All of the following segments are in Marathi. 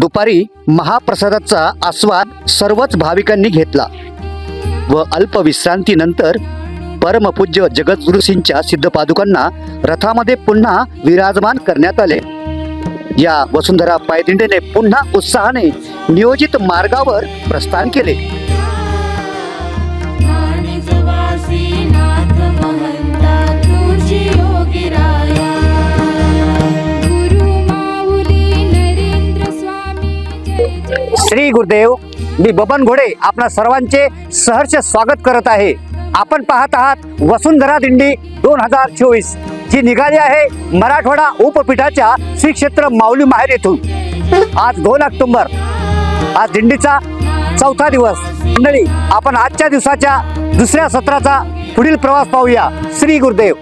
दुपारी महाप्रसादाचा आस्वाद सर्वच भाविकांनी घेतला व अल्प विश्रांतीनंतर परमपूज्य जगद्गुरुसींच्या सिद्धपादुकांना रथामध्ये पुन्हा विराजमान करण्यात आले. या वसुंधरा पायदिंडेने पुन्हा उत्साहाने नियोजित मार्गावर प्रस्थान केले. श्री गुरुदेव मी बबन घोडे आपणा सर्वांचे सहर्ष स्वागत करत आहे. आपण पाहत आहात वसुंधरा दिंडी दोन हजार चोवीस. जी निघाली आहे मराठवाडा उपपीठाच्या श्री क्षेत्र माऊली माहेर येथून. आज दोन ऑक्टोबर. आज दिंडीचा चौथा दिवस. मंडळी आपण आजच्या दिवसाच्या दुसऱ्या सत्राचा पुढील प्रवास पाहूया. श्री गुरुदेव.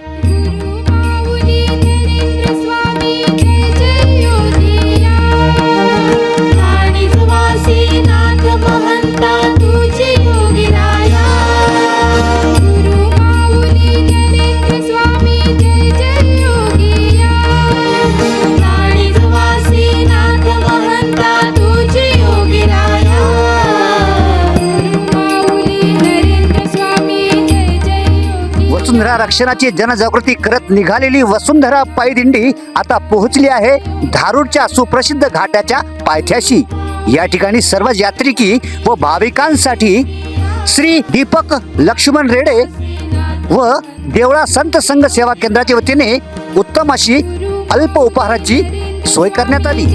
वसुंधरा रक्षणाची जनजागृती करत निघालेली वसुंधरा पायदिंडी आता पोहोचली आहे धारूरच्या सुप्रसिद्ध घाटाच्या पायथ्याशी. या ठिकाणी सर्व यात्रिकी व भाविकांसाठी श्री दीपक लक्ष्मण रेडे व देवळा संत संघ सेवा केंद्राच्या वतीने उत्तम अशी अल्प उपहाराची सोय करण्यात आली.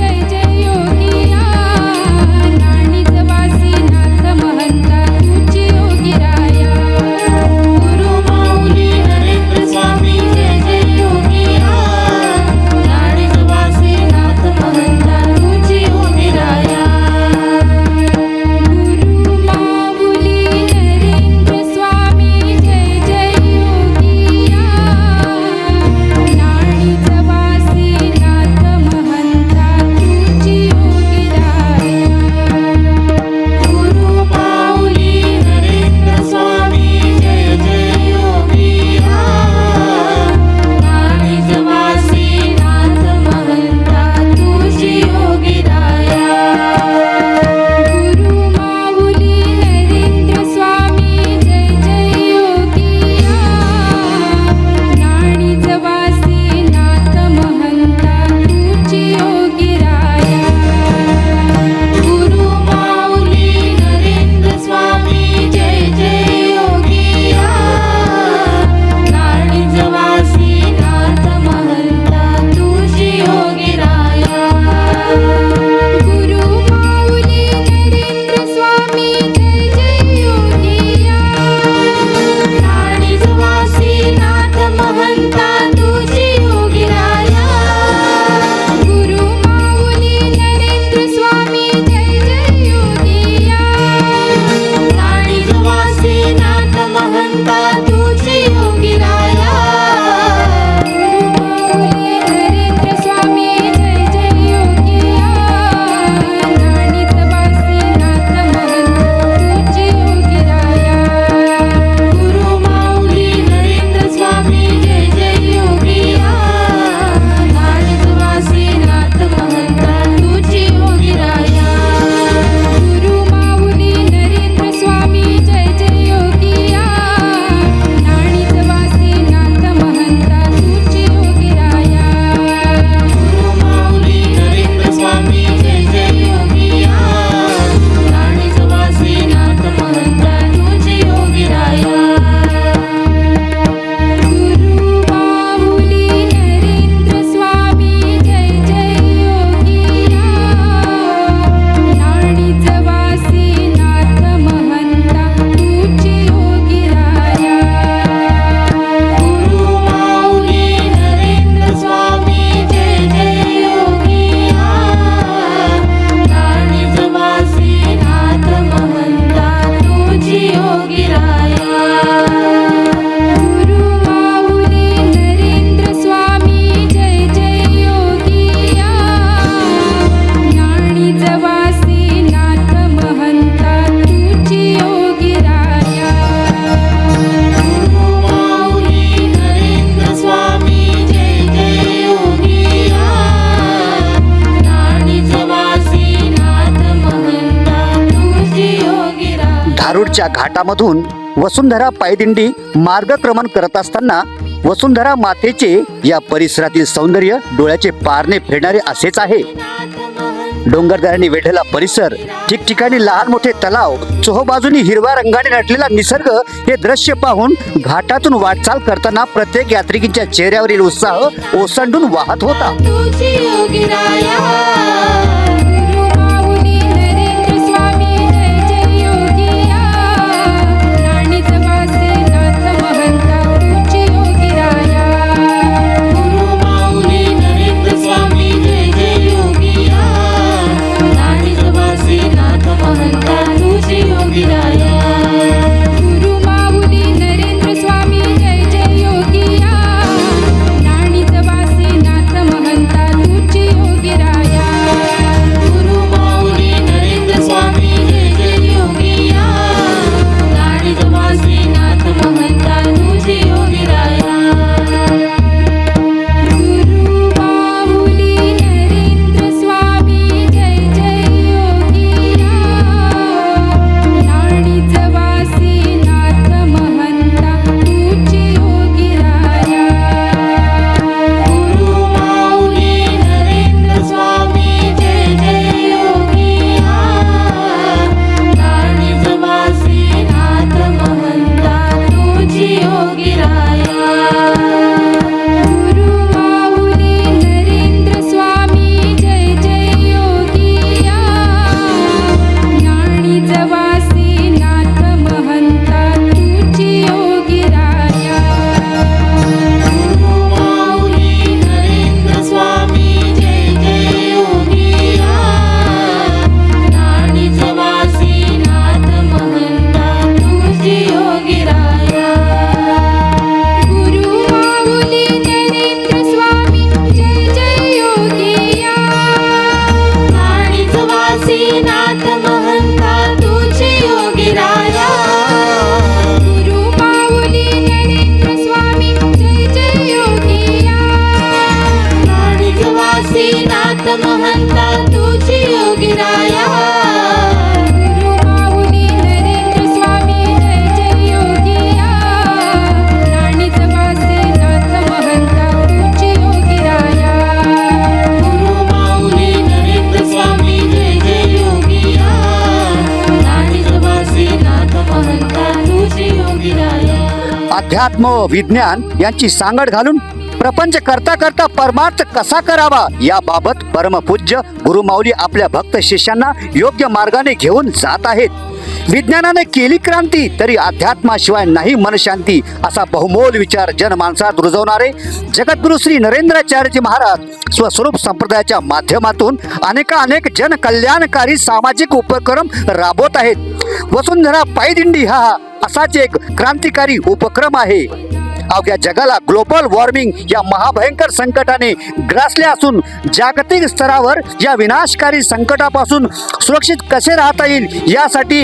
नदीच्या घाटामधून वसुंधरा पायदिंडी मार्गक्रमण करत असताना वसुंधरा मातेचे या परिसरातील सौंदर्य डोळ्याचे पारणे फिरणारे असेच आहे. डोंगरदऱ्यांनी वेढलेला परिसर ठिकठिकाणी लहान मोठे तलाव चोहबाजूनी हिरव्या रंगाने नटलेला निसर्ग हे दृश्य पाहून घाटातून वाटचाल करताना प्रत्येक यात्रिकींच्या चेहऱ्यावरील उत्साह ओसंडून वाहत होता. अध्यात्म विज्ञान यांची सांगड घालून प्रपंच करता करता परमार्थ कसा करावा याबाबत परमपूज्य गुरुमाऊली आपल्या भक्त शिष्यांना योग्य मार्गाने घेऊन जात आहेत. विज्ञानाने केली क्रांती तरी अध्यात्माशिवाय नाही मनशांती असा बहुमोल विचार जनमानसात रुजवणारे जगद्गुरु श्री नरेंद्राचार्यजी महाराज स्वस्वरूप संप्रदायाच्या माध्यमातून अनेकानेक जनकल्याणकारी सामाजिक उपक्रम राबवत आहेत. वसुंधरा पायदिंडी हा असाच एक क्रांतिकारी उपक्रम आहे. अवघ्या जगाला ग्लोबल वॉर्मिंग या महाभयंकर संकटाने ग्रासले असून जागतिक स्तरावर या विनाशकारी संकटापासून सुरक्षित कसे राहता येईल यासाठी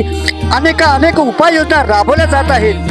अनेक अनेक उपाययोजना राबवल्या जात आहेत.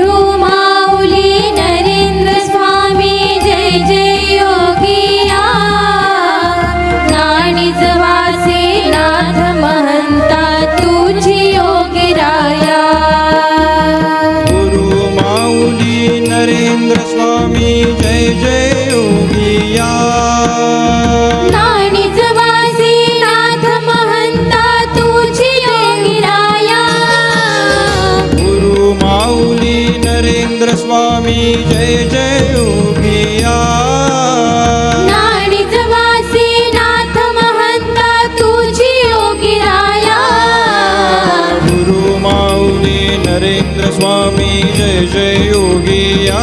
नरेंद्र स्वामी जय जय योगिया नाथ महंता तुझी योगिराया गुरु माऊली नरेंद्र स्वामी जय जय योगिया नरेंद्र स्वामी जय जय योगिया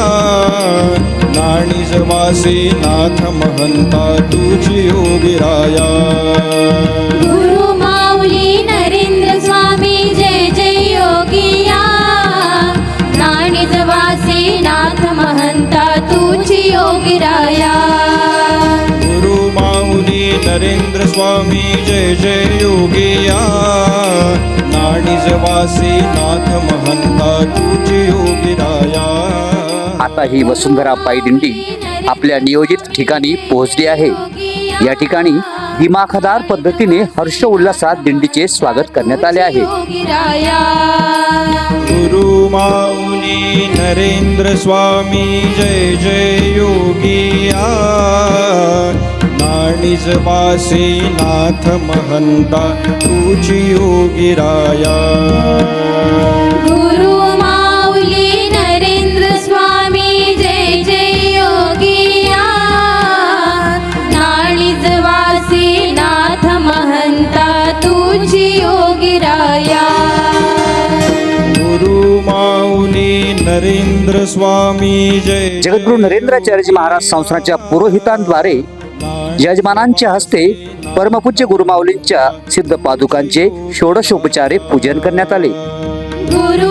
नाणी जवासी नाथ महंता तुझी योगिराया गुरु माऊली नरेंद्र स्वामी जय जय योगिया. नाणी जवासी नाथ महंता तुझी योगिराया गुरु माऊली नरेंद्र स्वामी जय जय योगिया. नाणी जवासी नाथ महंता तुझी योगिराया आता ही वसुंधरा पायी दिंडी आपल्या नियोजित ठिकाणी पोहोचली आहे. या ठिकाणी दिमाखदार पद्धतीने हर्ष उल्हासात दिंडीचे स्वागत करण्यात आले आहे. योगिराया गुरु माऊली नरेंद्र स्वामी जय जय योगिया नाणी जवासी नाथ महंता तुझी योगिराया गुरु नरेंद्र स्वामी जय जगद्गुरु नरेंद्राचार्यजी महाराज संस्थानाच्या पुरोहितांद्वारे यजमानांच्या हस्ते परमपूज्य गुरुमाऊलींच्या सिद्ध पादुकांचे षोडशोपचारे पूजन करण्यात आले. गुरु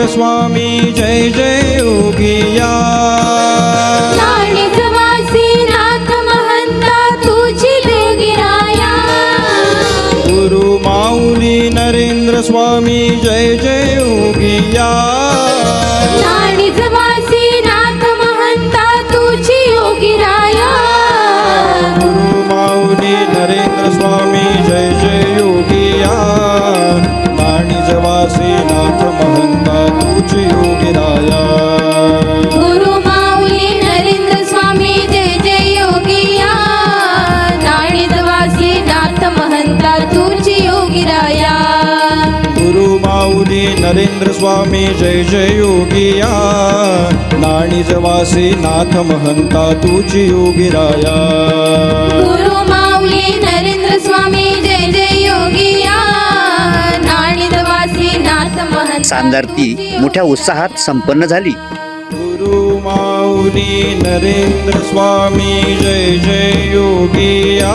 नरेंद्र स्वामी जय जय योगिया गुरु माऊली नरेंद्र स्वामी जय जय योगिया नरेंद्र स्वामी जय जय योगिया. नाणिजवासी नाथ महंता तुझी योगिराया गुरु माऊली नरेंद्र स्वामी जय जय योगिया. नाणिजवासी नाथ महंता सांदर्ती मोठ्या उत्साहात संपन्न झाली. माऊली नरेंद्र स्वामी जय जय योगिया.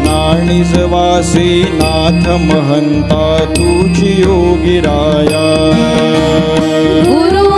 नाणिजवासी नाथ महंता तुझी योगिराया गुरु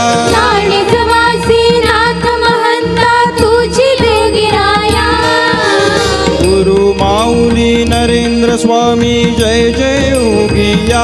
माऊली नरेंद्र स्वामी जय जय योगिया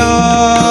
योगिया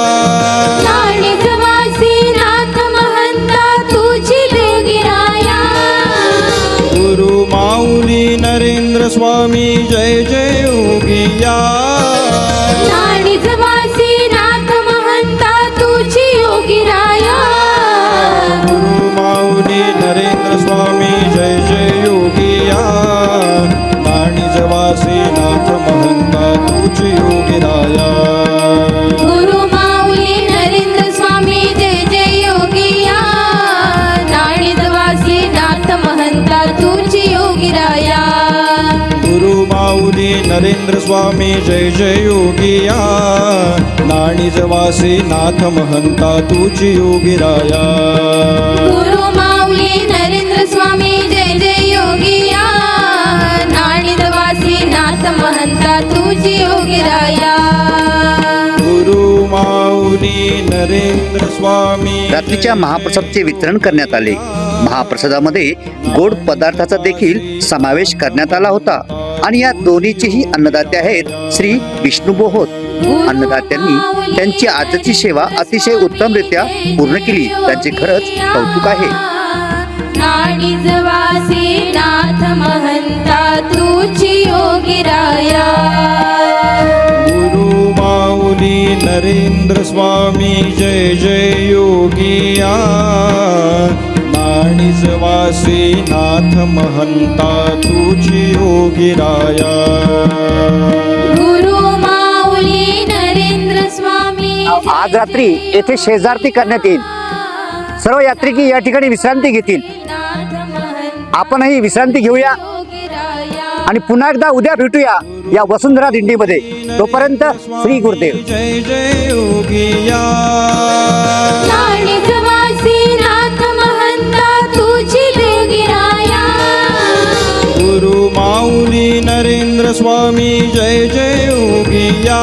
नरेंद्र स्वामी जय जय योगिया नाणी जवासी नाथ महंता तुझी योगिराया गुरु माऊली नरेंद्र स्वामी जय जय योगिया नाथ महंता तुझी योगिराया गुरु माऊली नरेंद्र स्वामी रात्रीच्या महाप्रसादचे वितरण करण्यात आले. महाप्रसादामध्ये गोड पदार्थाचा देखील समावेश करण्यात आला होता. आणि या दोन्हीचेही अन्नदाते आहेत श्री विष्णू बोहोत. अन्नदात्यांनी त्यांची आजची सेवा अतिशय उत्तमरित्या पूर्ण केली. त्यांचे खरंच कौतुक आहे. नाणिजवासी नाथ महंता तुझी योगिराया गुरु माऊली नरेंद्र स्वामी जय जय योगिया वासी नाथ महंता तुझी योगिराया गुरु माऊली नरेंद्र स्वामी आज रात्री येथे शेजारती करण्यात येईल. सर्व यात्रिकी या ठिकाणी विश्रांती घेतील. आपणही विश्रांती घेऊया. आणि पुन्हा एकदा उद्या भेटूया या वसुंधरा दिंडीमध्ये. तोपर्यंत श्री गुरुदेव. जय जय योगिया माऊली नरेंद्र स्वामी जय जय योगिया